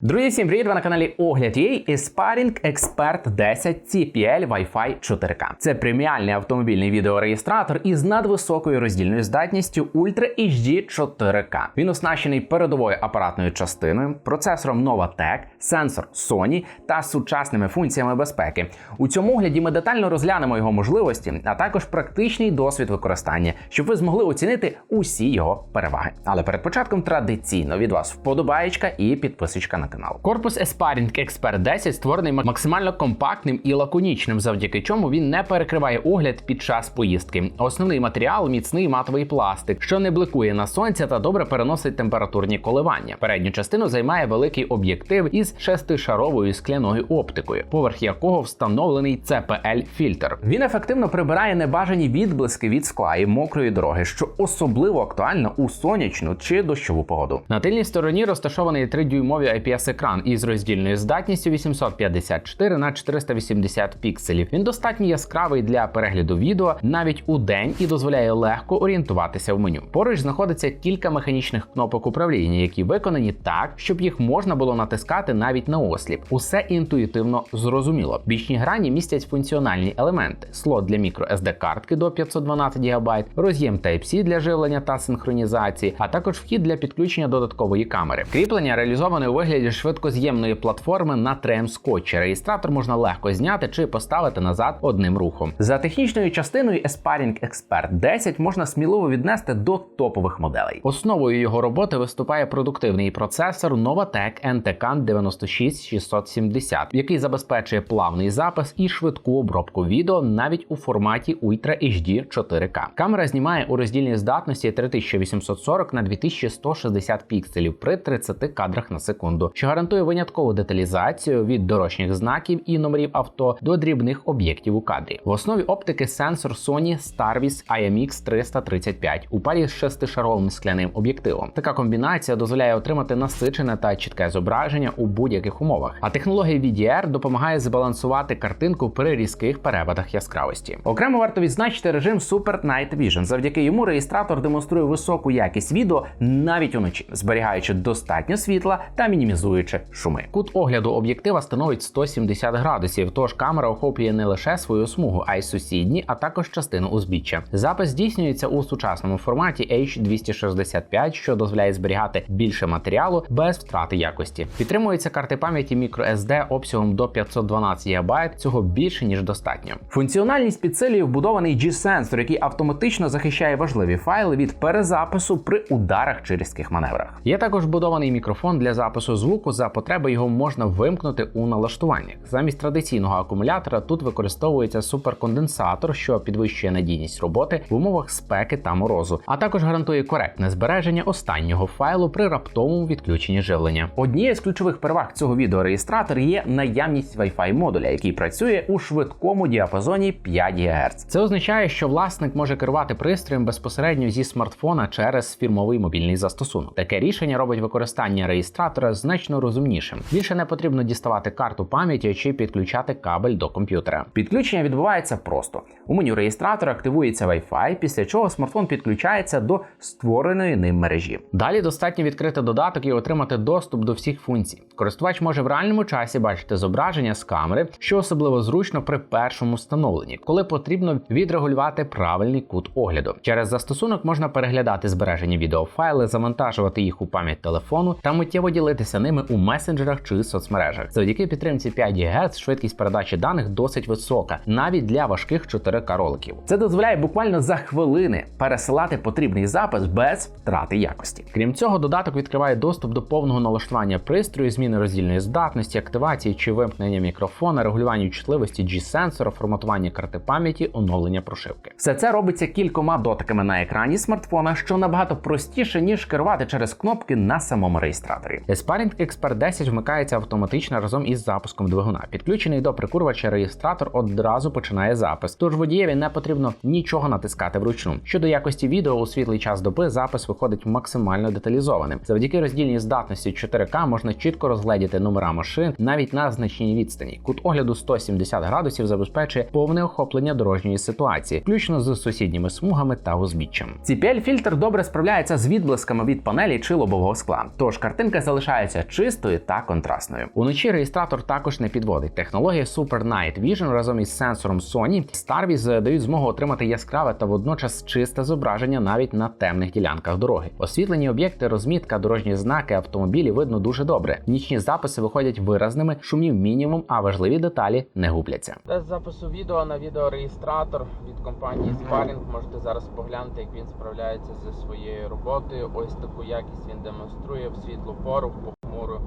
Друзі, всім привіт! Ви на каналі Огляд UA і Sparring Expert 10 CPL Wi-Fi 4K. Це преміальний автомобільний відеореєстратор із надвисокою роздільною здатністю Ultra HD 4K. Він оснащений передовою апаратною частиною, процесором Novatec, сенсор Sony та сучасними функціями безпеки. У цьому огляді ми детально розглянемо його можливості, а також практичний досвід використання, щоб ви змогли оцінити усі його переваги. Але перед початком традиційно від вас вподобаєчка і підписочка на канал. Корпус Aspiring Expert 10 створений максимально компактним і лаконічним, завдяки чому він не перекриває огляд під час поїздки. Основний матеріал міцний матовий пластик, що не бликує на сонця та добре переносить температурні коливання. Передню частину займає великий об'єктив із шестишаровою скляною оптикою, поверх якого встановлений cpl фільтр. Він ефективно прибирає небажані відблиски від скла і мокрої дороги, що особливо актуально у сонячну чи дощову погоду. На тильній стороні розташований 3-дюймовий IPS-екран із роздільною здатністю 854 на 480 пікселів. Він достатньо яскравий для перегляду відео навіть у день і дозволяє легко орієнтуватися в меню. Поруч знаходиться кілька механічних кнопок управління, які виконані так, щоб їх можна було натискати навіть на осліп. Усе інтуїтивно зрозуміло. Бічні грані містять функціональні елементи: слот для microSD картки до 512 ГБ, роз'єм Type-C для живлення та синхронізації, а також вхід для підключення додаткової камери. Кріплення реалізоване у вигляді швидкоз'ємної платформи на трем скотчі. Реєстратор можна легко зняти чи поставити назад одним рухом. За технічною частиною Aspiring Expert 10 можна сміливо віднести до топових моделей. Основою його роботи виступає продуктивний процесор Novatec NTCAN 96670, який забезпечує плавний запис і швидку обробку відео навіть у форматі Ultra HD 4K. Камера знімає у роздільній здатності 3840 на 2160 пікселів при 30 кадрах на секунду, що гарантує виняткову деталізацію від дорожніх знаків і номерів авто до дрібних об'єктів у кадрі. В основі оптики сенсор Sony Starvis IMX 335 у парі з шестишаровим скляним об'єктивом. Така комбінація дозволяє отримати насичене та чітке зображення у будь-яких умовах. А технологія VDR допомагає збалансувати картинку при різких перепадах яскравості. Окремо варто відзначити режим Super Night Vision. Завдяки йому реєстратор демонструє високу якість відео навіть уночі, зберігаючи достатньо світла та мінімізуючи шуми. Кут огляду об'єктива становить 170 градусів, тож камера охоплює не лише свою смугу, а й сусідні, а також частину узбіччя. Запис здійснюється у сучасному форматі H265, що дозволяє зберігати більше матеріалу без втрати якості. Підтримуються карти пам'яті microSD обсягом до 512 ГБ, цього більше ніж достатньо. Функціональність підсилює вбудований G-сенсор, який автоматично захищає важливі файли від перезапису при ударах чи різких маневрах. Є також вбудований мікрофон для запису звуку. За потреби його можна вимкнути у налаштуваннях. Замість традиційного акумулятора тут використовується суперконденсатор, що підвищує надійність роботи в умовах спеки та морозу, а також гарантує коректне збереження останнього файлу при раптовому відключенні живлення. Однією з ключових переваг цього відеореєстратора є наявність Wi-Fi модуля, який працює у швидкому діапазоні 5 ГГц. Це означає, що власник може керувати пристроєм безпосередньо зі смартфона через фірмовий мобільний застосунок. Таке рішення робить використання реєстратора значно розумнішим. Більше не потрібно діставати карту пам'яті чи підключати кабель до комп'ютера. Підключення відбувається просто. У меню реєстратора активується Wi-Fi, після чого смартфон підключається до створеної ним мережі. Далі достатньо відкрити додаток і отримати доступ до всіх функцій. Користувач може в реальному часі бачити зображення з камери, що особливо зручно при першому встановленні, коли потрібно відрегулювати правильний кут огляду. Через застосунок можна переглядати збережені відеофайли, завантажувати їх у пам'ять телефону та миттєво ділитися ними повідомленнями у месенджерах чи соцмережах. Завдяки підтримці 5 ГГц швидкість передачі даних досить висока, навіть для важких 4К роликів. Це дозволяє буквально за хвилини пересилати потрібний запис без втрати якості. Крім цього, додаток відкриває доступ до повного налаштування пристрою, зміни роздільної здатності, активації чи вимкнення мікрофона, регулювання чутливості G-сенсора, форматування карти пам'яті, оновлення прошивки. Все це робиться кількома дотиками на екрані смартфона, що набагато простіше ніж керувати через кнопки на самому реєстраторі. Еспарінг XPR10 вмикається автоматично разом із запуском двигуна. Підключений до прикурвача реєстратор одразу починає запис, тож водієві не потрібно нічого натискати вручну. Щодо якості відео у світлий час доби запис виходить максимально деталізованим. Завдяки роздільній здатності 4К можна чітко розгледіти номера машин навіть на значній відстані. Кут огляду 170 градусів забезпечує повне охоплення дорожньої ситуації, включно з сусідніми смугами та узбіччям. cpl фільтр добре справляється з відблисками від панелі чи лобового скла, тож картинка залишається чистою та контрастною. Уночі реєстратор також не підводить. Технологія Super Night Vision разом із сенсором Sony Starvis дають змогу отримати яскраве та водночас чисте зображення навіть на темних ділянках дороги. Освітлені об'єкти, розмітка, дорожні знаки, автомобілі видно дуже добре. Нічні записи виходять виразними, шумів мінімум, а важливі деталі не губляться. Тест запису відео на відеореєстратор від компанії Sparring. Можете зараз поглянути, як він справляється зі своєю роботою. Ось таку якість він демонструє в світлу пору, похмуру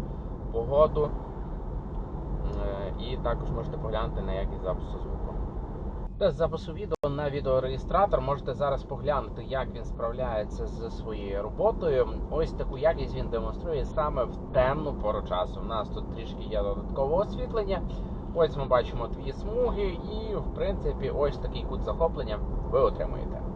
погоду. Е, І також можете поглянути на якість запису звуку. Тест запису відео на відеореєстратор. Можете зараз поглянути, як він справляється зі своєю роботою. Ось таку якість він демонструє саме в темну пору часу. У нас тут трішки є додаткове освітлення. Ось ми бачимо дві смуги, і в принципі ось такий кут захоплення ви отримуєте.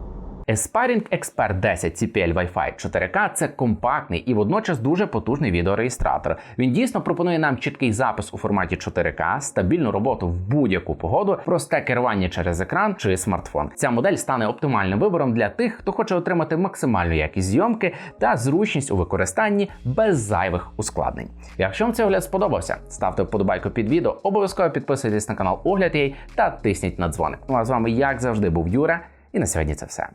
Aspiring Expert 10 CPL Wi-Fi 4K – це компактний і водночас дуже потужний відеореєстратор. Він дійсно пропонує нам чіткий запис у форматі 4К, стабільну роботу в будь-яку погоду, просте керування через екран чи смартфон. Ця модель стане оптимальним вибором для тих, хто хоче отримати максимальну якість зйомки та зручність у використанні без зайвих ускладнень. Якщо вам цей огляд сподобався, ставте вподобайку під відео, обов'язково підписуйтесь на канал Огляд.ua та тисніть на дзвоник. Ну а з вами, як завжди, був Юра, і на сьогодні це все.